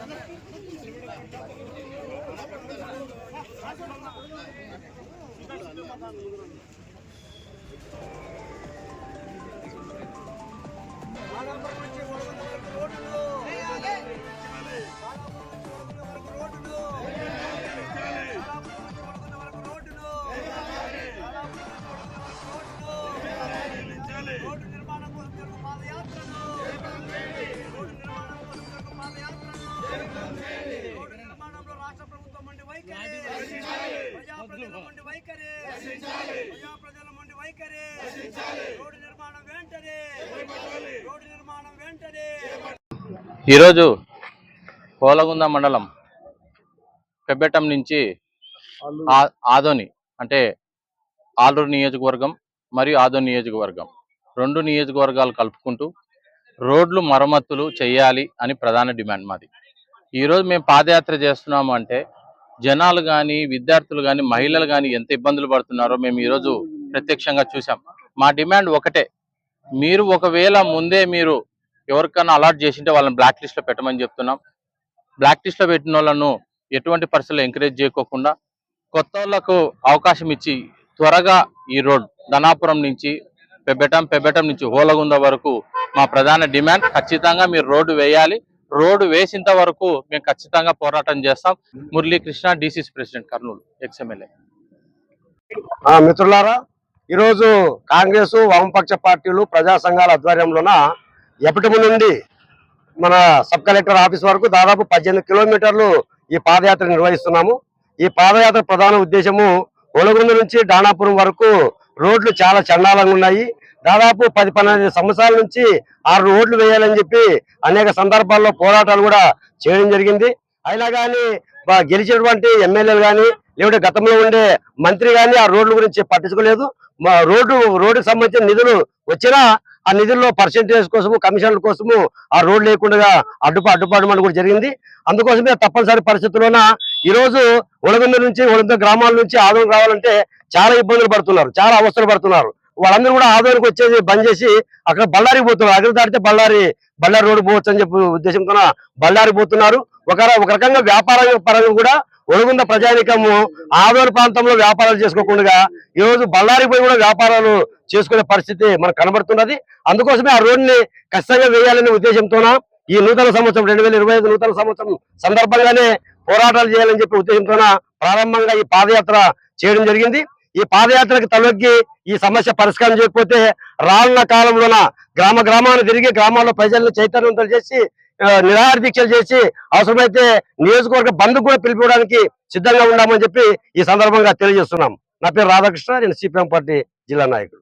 아, 감사합니다. మండి వైఖరి. ప్రజా ప్రజల మండి వైఖరి. రోడ్డు నిర్మాణం వెంటనే. రోడ్డు నిర్మాణం వెంటనే. ఈరోజు కోలగుంద మండలం పెబ్బెటం నుంచి ఆ- ఆదోని అంటే ఆలూరు నియోజకవర్గం మరియు ఆదోని నియోజకవర్గం. రెండు నియోజకవర్గాలు కలుపుకుంటూ రోడ్లు మరమ్మతులు చేయాలి అని ప్రధాన డిమాండ్ మాది. ఈరోజు మేము పాదయాత్ర చేస్తున్నాము అంటే జనాలు కానీ విద్యార్థులు కానీ మహిళలు కానీ ఎంత ఇబ్బందులు పడుతున్నారో మేము ఈరోజు ప్రత్యక్షంగా చూసాం మా డిమాండ్ ఒకటే. మీరు ఒకవేళ ముందే మీరు ఎవరికైనా అలాట్ చేసింటే వాళ్ళని బ్లాక్ లిస్ట్లో పెట్టమని చెప్తున్నాం. బ్లాక్ లిస్ట్లో పెట్టిన వాళ్ళను ఎటువంటి పరిస్థితుల్లో ఎంకరేజ్ చేయకోకుండా కొత్త వాళ్ళకు అవకాశం ఇచ్చి త్వరగా ఈ రోడ్ ధనాపురం నుంచి పెబ్బెటం పెబ్బెటం నుంచి హోలగుంద వరకు మా ప్రధాన డిమాండ్. ఖచ్చితంగా మీరు రోడ్డు వేయాలి. రోడ్డు వేసేంత వరకు మేము ఖచ్చితంగా పోరాటం చేస్తాం. Muralikrishna DCC president Kurnool ex MLA మిత్రులారా ఈరోజు కాంగ్రెస్ వామపక్ష పార్టీలు ప్రజా సంఘాల ఆధ్వర్యంలోన ఎప్పటి నుండి మన సబ్ కలెక్టర్ ఆఫీస్ వరకు దాదాపు పద్దెనిమిది కిలోమీటర్లు ఈ పాదయాత్ర నిర్వహిస్తున్నాము. ఈ పాదయాత్ర ప్రధాన ఉద్దేశము ఒలగుంద నుంచి డానాపురం వరకు రోడ్లు చాలా చండాలంగా ఉన్నాయి. దాదాపు పది పన్నెండు సంవత్సరాల నుంచి ఆరు రోడ్లు వేయాలని చెప్పి అనేక సందర్భాల్లో పోరాటాలు కూడా చేయడం జరిగింది. అయినా కానీ గెలిచినటువంటి ఎమ్మెల్యేలు కానీ లేకుంటే గతంలో ఉండే మంత్రి కానీ ఆ రోడ్ల గురించి పట్టించుకోలేదు. మా రోడ్డు రోడ్డుకు సంబంధించిన నిధులు వచ్చినా ఆ నిధుల్లో పర్సెంటేజ్ కోసము కమిషన్ల కోసము ఆ రోడ్లు లేకుండా అడ్డుప అడ్డుపడమని కూడా జరిగింది. అందుకోసమే తప్పనిసరి పరిస్థితుల్లోన ఈరోజు రోజు నుంచి ఉలగంద గ్రామాల నుంచి ఆదరణ రావాలంటే చాలా ఇబ్బందులు పడుతున్నారు చాలా అవసరం పడుతున్నారు. వాళ్ళందరూ కూడా ఆదోనికి వచ్చేసి బంద్ చేసి అక్కడ బళ్ళారికి పోతున్నారు. అక్కడ దాటితే బళ్ళారి బళ్ళారి రోడ్డు పోవచ్చు అని చెప్పి ఉద్దేశంతో బళ్ళారి పోతున్నారు. ఒక ఒక రకంగా వ్యాపార పరంగా కూడా ఒడుగుంద ప్రజానికము ఆదోని ప్రాంతంలో వ్యాపారాలు చేసుకోకుండా ఈ రోజు బళ్ళారి పోయి కూడా వ్యాపారాలు చేసుకునే పరిస్థితి మనకు కనబడుతున్నది. అందుకోసమే ఆ రోడ్ని ఖచ్చితంగా వేయాలనే ఉద్దేశంతోన ఈ నూతన సంవత్సరం రెండు వేల ఇరవై ఐదు నూతన సంవత్సరం సందర్భంగానే పోరాటాలు చేయాలని చెప్పి ఉద్దేశంతోన ప్రారంభంగా ఈ పాదయాత్ర చేయడం జరిగింది. ఈ పాదయాత్రకు తలొగ్గి ఈ సమస్య పరిష్కారం చేయకపోతే రానున్న కాలంలోన గ్రామ గ్రామాన్ని తిరిగి గ్రామాల్లో ప్రజలను చైతన్యవంతులు చేసి నిరాహార దీక్షలు చేసి అవసరమైతే నియోజకవర్గ బంద్ కూడా పిలిపించడానికి సిద్ధంగా ఉన్నామని చెప్పి ఈ సందర్భంగా తెలియజేస్తున్నాం. నా పేరు రాధాకృష్ణ నేను సిపిఎం పార్టీ జిల్లా నాయకుడు.